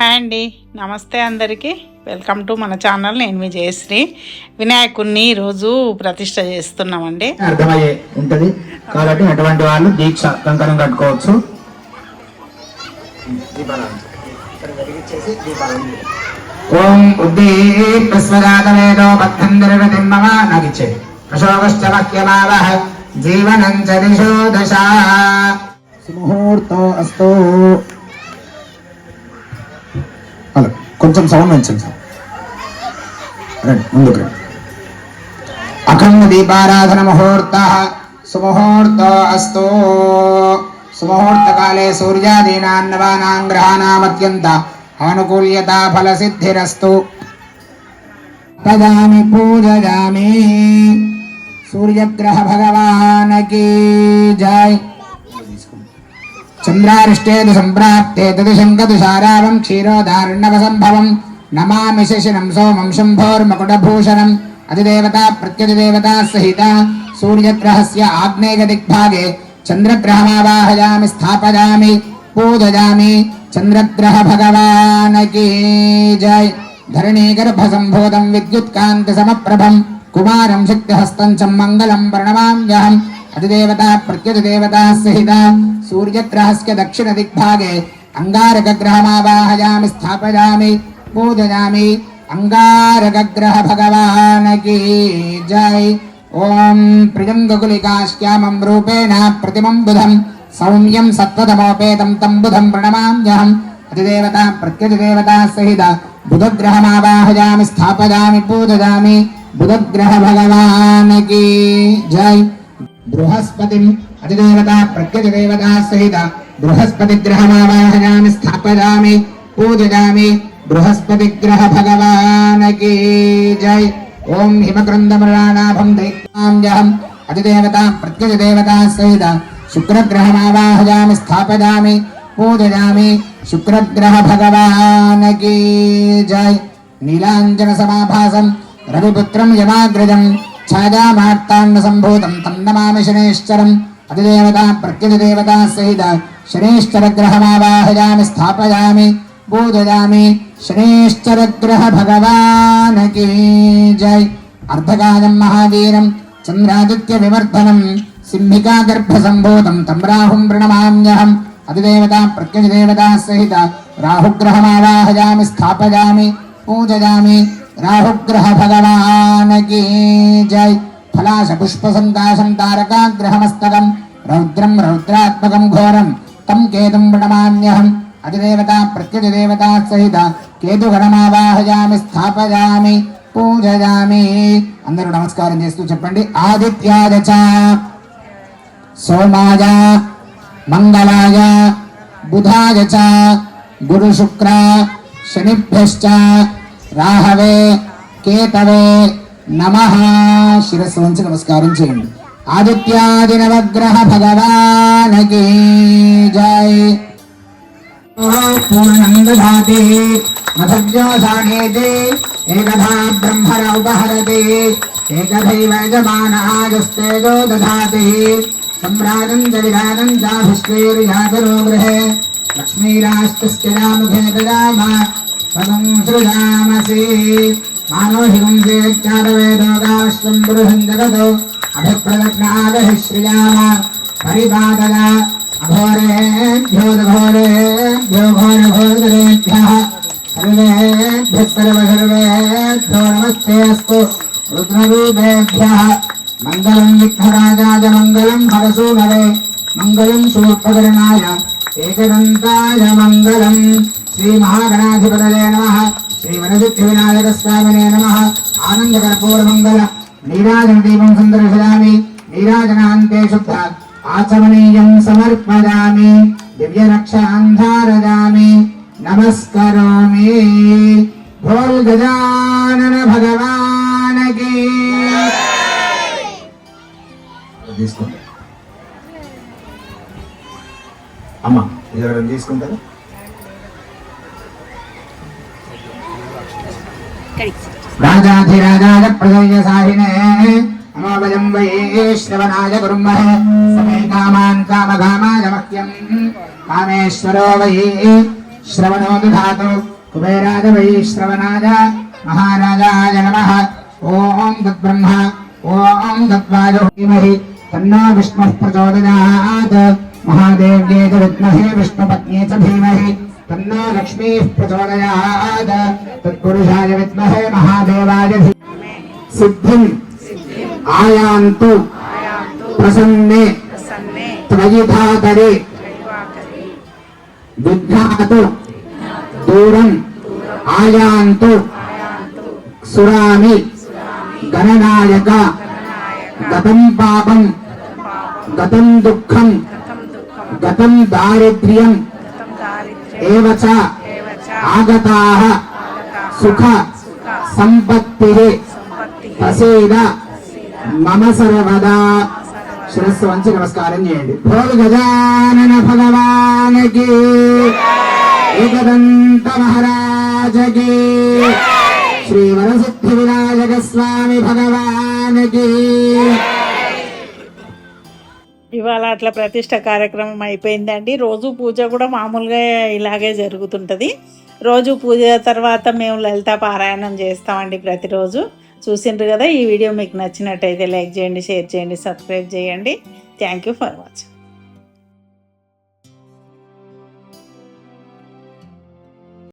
Hi అండి. నమస్తే అందరికీ. వెల్కమ్ టు మన ఛానల్. నేను మీ జయశ్రీ. వినాయకుడిని ఈరోజు ప్రతిష్ట చేస్తున్నామండి. అర్థమయ్యే ఉంటది. కాబట్టి అటువంటి వాళ్ళు దీక్ష కంకణం కట్టుకోవచ్చు. ఓం ఉద్దీప్రస్వదాతవేదో బద్ధం దుర్గతిం మమ నాకిచ్చే అశోకశ్చ మహ్యమావహ జీవనం చ దిశో దశ సుముహూర్తో అస్తు కొంచెం సౌండ్ పెంచండి సార్ రండి ముందుకు రండి అఖండ దీపారాధన ముహూర్త సుముహూర్త అస్తు సుముహూర్తకాలే సూర్యాదీనాన్నవానాం గ్రహాణామత్యంత ఆనుకూల్యతా ఫలసిద్ధిరస్తు తదామి పూజయామి సూర్యగ్రహ భగవానకి జై చంద్రారిష్టేదు సంప్రాప్తే తది శంకతుషారావం క్షీరోదారుణవ సంభవం నమామి శశినం సోమం శంభోర్మకుటభూషణం అధిదేవతా ప్రత్యధిదేవతా సహిత సూర్యగ్రహస్య ఆగ్నేయ దిగ్భాగే చంద్రగ్రహమావాహయామి స్థాపయామి పూజయామి చంద్రగ్రహ భగవానకి జై ధరణీగర్భ సంభూతం విద్యుత్కాంతి సమప్రభం కుమారం శక్తిహస్తం చ మంగళం ప్రణమామ్యహం అధిదేవతా ప్రత్యధిదేవతా సహిత సూర్యగ్రహస్య దక్షిణ దిగ్భాగే అంగారకగ్రహమావాహయామి స్థాపయామి పూజయామి అంగారకగ్రహ భగవానకి జై ఓం ప్రియంగకులికాశ్యామం రూపేణ ప్రతిమం బుధం సౌమ్యం సత్వతమోపేతం తం బుధం ప్రణమామ్యహం అధిదేవతా ప్రత్యధిదేవతా సహిత బుధగ్రహమావాహయామి స్థాపయామి పూజయామి బుధగ్రహ భగవానకి జై బృహస్పతిం అధిదేవతా ప్రత్యధిదేవతా సహిత బృహస్పతి గ్రహమావాహయామి స్థాపయామి పూజయామి బృహస్పతి గ్రహ భగవానకి జై. ఓం హిమకృందమృణానాభం దైత్యామ్యహం అధిదేవతా ప్రత్యధిదేవతా సహిత శుక్రగ్రహమావాహయామి స్థాపయామి పూజయామి శుక్రగ్రహ భగవానకి జై. నీలాంజన సమాభాసం రవిపుత్రం యమాగ్రజం ఛాయామార్తాండ సంభూతం తన్నమామి శనేశ్వరం. అతిదేవత ప్రత్యుదేవత సహిత శనేశ్వర గ్రహమావాహయామి స్థాపయామి పూజయామి శనేశ్వరగ్రహ భగవానకి జై. అర్ధకాయం మహావీరం చంద్రాదిత్య వివర్ధనం సింహికా గర్భ సంభూతం తం రాహుం ప్రణమామ్యహం. అతిదేవత ప్రత్యుదేవత సహిత రాహుగ్రహమావాహయామి స్థాపయామి పూజయామి. రాహుగ్రహ భగవానకి జై ఫలాశ పుష్ప సంకాశం తారకాగ్రహమస్తకం రౌద్రం రౌద్రాత్మకం ఘోరం తం కేతుం ప్రణమామ్యహం అధిదేవతా ప్రత్యధిదేవతా సహిత కేతుగణమావాహయామి స్థాపయామి పూజయామి అందరూ నమస్కారం చేస్తూ చెప్పండి. ఆదిత్యాయ సోమాయ మంగళాయ బుధాయ చ గురు శుక్ర శనిభ్యశ్చ రాహవే కేతవే నమ. శిరస్సు వంచి నమస్కారం చేయండి. ఆదిత్యాది నవగ్రహ భగవానకి జై. పూర్ణం దధాతి మధవ్యో సాగేతి ఉపహరతి ఏకథైవ యజమానాయస్తేజో దధాతి సమ్రాజం చ విరాజం చాభిష్వేర్యాచరో గృహే లక్ష్మీరాష్టస్య రాముఖే పదం సృజామసి. మానోహిమం చేద్యారవేదోగాశ్వం పురుషం జగతో అభిప్రదక్షిణాగహి శ్రియామ. పరిపాదయ. అఘోరేభ్యోదఘోరేభ్యో ఘోర ఘోరేభ్య సర్వేభ్య సర్వసర్వేభ్యో నమస్తే అస్తు రుద్రరూపేభ్య. మంగళం విఘ్నరాజాయ మంగళం హరసూనరే మంగళం శూర్పకరణాయ ఏకదంతాయ మంగళం. శ్రీ మహాగణాధిపతయే నమ. శ్రీ వనసిద్ధి వినాయక స్వామినే నమ. ఆనందకర్పూరమంగళ నీరాజనదీపం సందర్శయామి నీరాజనాంతే శుద్ధ ఆచమనీయం సమర్పయామి దివ్యరక్షాంధారదామి నమస్కరామి. భోల్ గజానన భగవానకి. తీసుకుంటా అమ్మ ఇది తీసుకుంటారా? राजाधिराजाय प्रदयसाहिने अनोबलं वये श्रवणाय गुरुमहे समे कामान् कामकामाय मह्यम् कामेश्वरो वये श्रवणो दधातु कुबेराय वये श्रवणाय महाराजाय नमः ॐ तद्ब्रह्म ॐ तद्वायो धीमहि तन्नो विष्णुः प्रचोदयात् महादेव्ये च विद्महे विष्णुपत्न्ये च धीमहि तन्नो लक्ष्मी प्रचोदयात्। तत्पुरुषाय विद्महे महादेवाय सिद्धिम्। आयान्तु। प्रसन्ने। दूर विघ्नातु। दूरम्। आयान्तु। सुरामि। गणनायक। गतं पापं गतं दुःखं गतं दारिद्र्यम्। దారిద్ర్యం ఆగతాః. సుఖ. సంపత్తి. ప్రసీద. మమ సర్వదా. శిరస్సు వంచి నమస్కారం చేయండి. భోగి గజానన భగవానకి. ఏకదంత మహారాజకి. శ్రీ వరసిద్ధి వినాయక స్వామి భగవానకి. ఇవాళ అట్లా ప్రతిష్ట కార్యక్రమం అయిపోయిందండి. రోజు పూజ కూడా మామూలుగా ఇలాగే జరుగుతుంటుంది. రోజు పూజ తర్వాత మేము లలిత పారాయణం చేస్తామండి ప్రతిరోజు. చూసిండ్రు కదా ఈ వీడియో మీకు నచ్చినట్టయితే లైక్ చేయండి షేర్ చేయండి సబ్స్క్రైబ్ చేయండి. Thank you for watching.